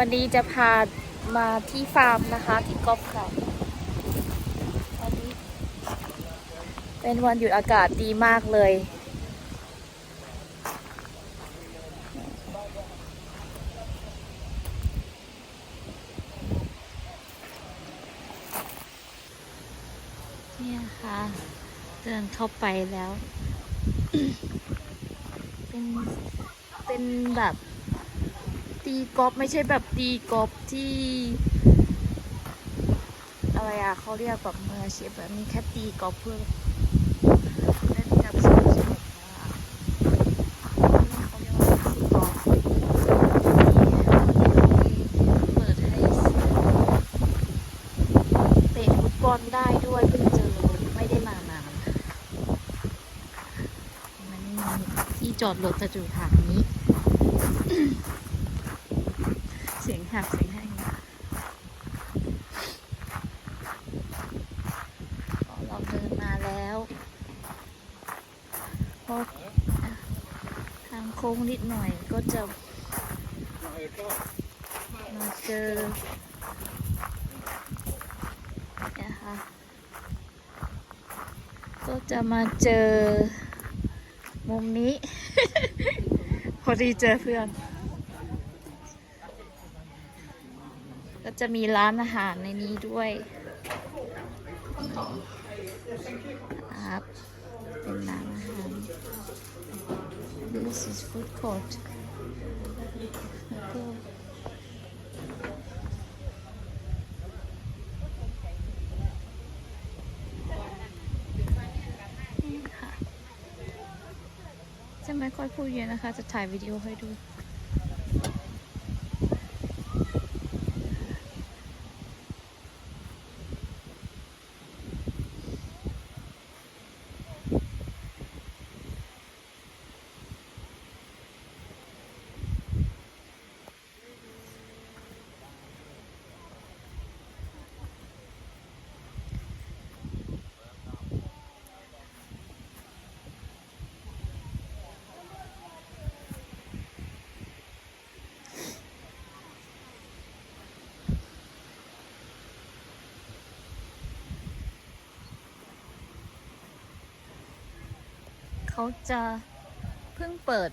วันนี้จะพามาที่ฟาร์มนะคะ ที่กอล์ฟคลับวันนี้ เป็นวันหยุดอากาศดีมากเลยเนี่ยค่ะเดินเข้าไปแล้ว เป็น เป็นแบบ ตีกอล์ฟไม่ใช่แบบตีกอล์ฟที่ อะไรอะเขาเรียกแบบมืออาชีพแบบนี้แค่ตีกอล์ฟเพื่อเล่นกับสนุกสนุกนะเขาเรียกว่าตีกอล์ฟเปิดให้เตะฟุตบอลได้ด้วยเพิ่งเจอไม่ได้มานานมันไม่มีที่จอดรถจะอยู่ทางนี้ เสียงหักเสียงแห้งพอเราเดินมาแล้วพอทางโค้งนิดหน่อยก็จะมาเจอนี่ยค่ะก็จะมาเจอมุมนี้ พอดีเจอเพื่อน ก็จะมีร้านอาหารในนี้ด้วยครับ เป็นร้านอาหาร This is food court แล้วก็นี่ค่ะจะไม่ค่อยพูดเยอะนะคะ จะถ่ายวิดีโอให้ดู เขาจะเพิ่งเปิด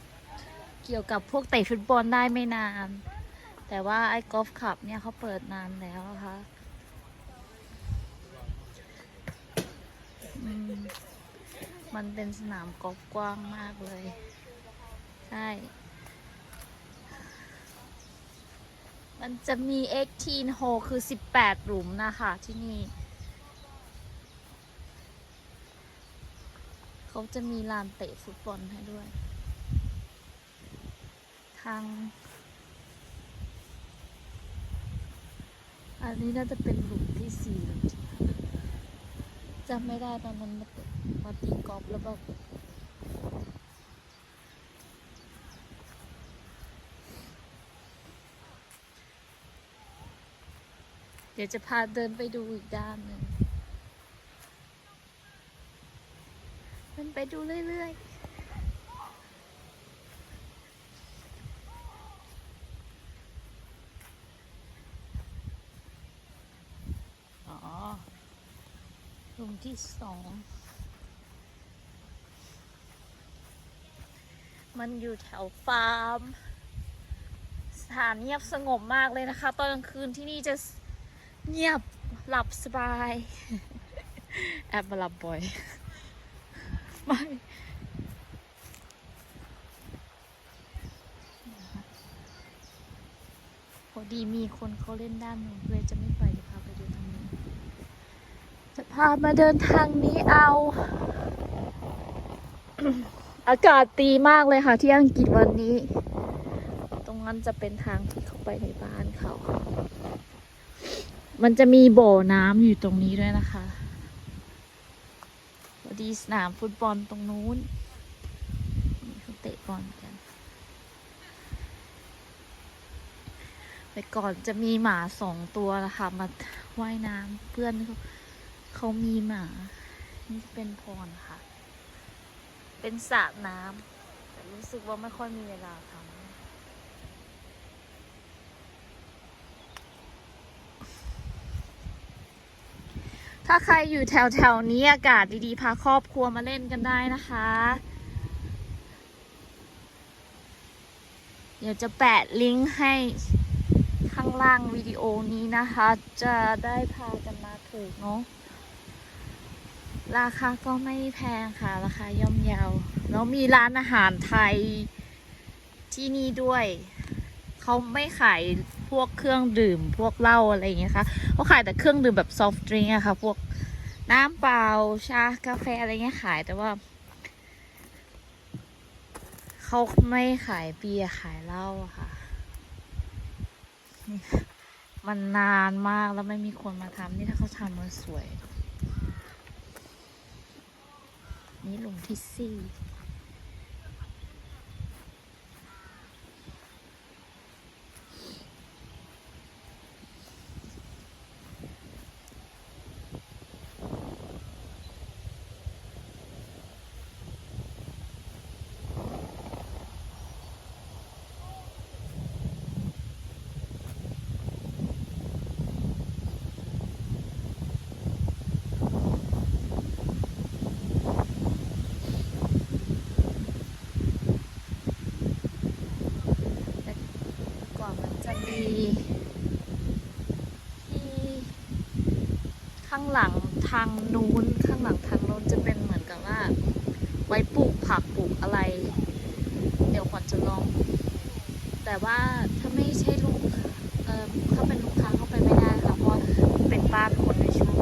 เกี่ยวกับพวกเตะฟุตบอลได้ไม่นาน แต่ว่าไอ้กอล์ฟคลับเนี่ยเขาเปิดนานแล้วนะคะมมันเป็นสนามกอล์ฟกว้างมากเลย ใช่ มันจะมี 18 hole คือ 18 หลุมนะคะที่นี่ เขาจะมีลานเตะฟุตบอลให้ด้วย ทาง อันนี้น่าจะเป็นหลุมที่สี่จำไม่ได้ตอนนั้นมามาตีกอล์ฟแล้วแบบเดี๋ยวจะพาเดินไปดูอีกด้านหนึ่ง มั นไปดูเรื่อยๆอ๋อหลุมที่สอง มันอยู่แถวฟาร์ม สถานเงียบสงบมากเลยนะคะ ตอนกลางคืนที่นี่จะเงียบหลับสบาย แอบมาหลับบ่อย ไม่พอดีมีคนเขาเล่นด้านนู้นด้วยจะไม่ไปจะพาไปดูทางนี้ จะพามาเดินทางนี้เอา อากาศดีมากเลยค่ะที่อังกฤษวันนี้ ตรงนั้นจะเป็นทางที่เข้าไปในบ้านเขา มันจะมีบ่อน้ำอยู่ตรงนี้ด้วยนะคะ ดีสนามฟุตบอลตรงนู้นนี่เขาเตะบอลกัน ไปก่อนจะมีหมาสองตัวนะคะมาว่ายน้ำเพื่อนเขาเขามีหมา นี่เป็นพรค่ะ เป็นสระน้ำแต่รู้สึกว่าไม่ค่อยมีเวลาทำ ถ้าใครอยู่แถวแถวๆนี้อากาศดีๆ พาครอบครัวมาเล่นกันได้นะคะ เดี๋ยวจะแปะลิงก์ให้ข้างล่างวิดีโอนี้นะคะ จะได้พากันมาถูกเนาะราคาก็ไม่แพงค่ะ ราคาย่อมเยาแล้วมีร้านอาหารไทยที่นี่ด้วย เขาไม่ขาย วกเครื่องดื่มพวกเหล้าอะไรอย่างเงี้ยค่ะเขาขายแต่เครื่องดื่มแบบซอฟต์ดริงก์อะค่ะพวกน้ำเปล่าชากาแฟอะไรเงี้ยขายแต่ว่าเขาไม่ขายเบียร์ขายเหล้าค่ะ มันนานมากแล้วไม่มีคนมาทำนี่ถ้าเขาทำมันสวย นี่ลุงทิซซี่ ก่อนมันจะมีที่ข้าง หลังทางนู้นข้างหลังทางนู้นจะเป็นเหมือนกับว่า ไว้ปลูกผักปลูกอะไร เดี๋ยวขวัญจะลอง แต่ว่าถ้าไม่ใช่ลูกเออถ้าเป็นลูกค้าเข้าไปไม่ได้ค่ะ เพราะว่าเป็นบ้านคนในช่วง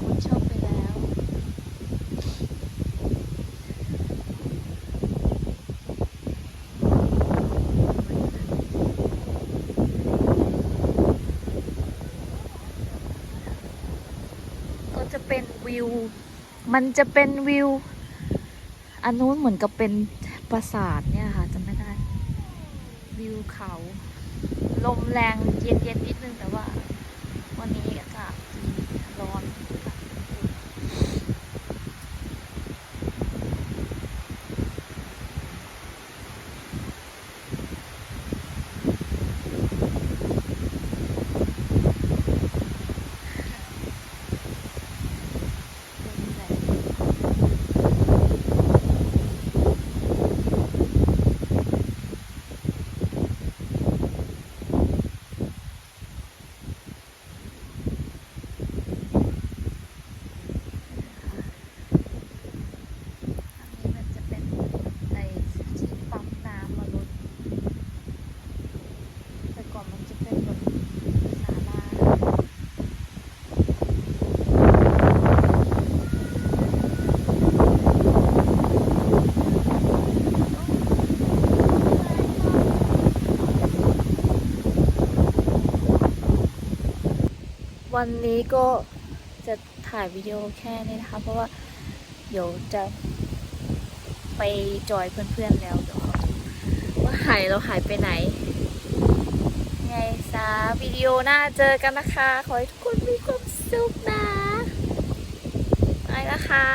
คนชอบไปแล้ว ก็จะ เป็นวิว มันจะเป็นวิว อันนู้นเหมือนกับเป็นปราสาทเนี่ยค่ะจะไม่ได้ วิวเขา ลมแรงเย็นๆนิดนึงแต่ว่า วันนี้อากาศดีร้อนค่ะเป็นแบบ อันนี้มันจะเป็นไอ้ที่ปั๊มน้ำมาลดแต่ก่อนมันจะเป็นแบบศาลา วันนี้ก็จะถ่ายวิดีโอแค่นี้นะคะ เพราะว่าเดี๋ยวจะไปจอยเพื่อนๆแล้วเดี๋ยวว่าหายเราหายไปไหน ไงซาวิดีโอหน้าเจอกันนะคะ ขอให้ทุกคนมีความสุขนะไปนะคะ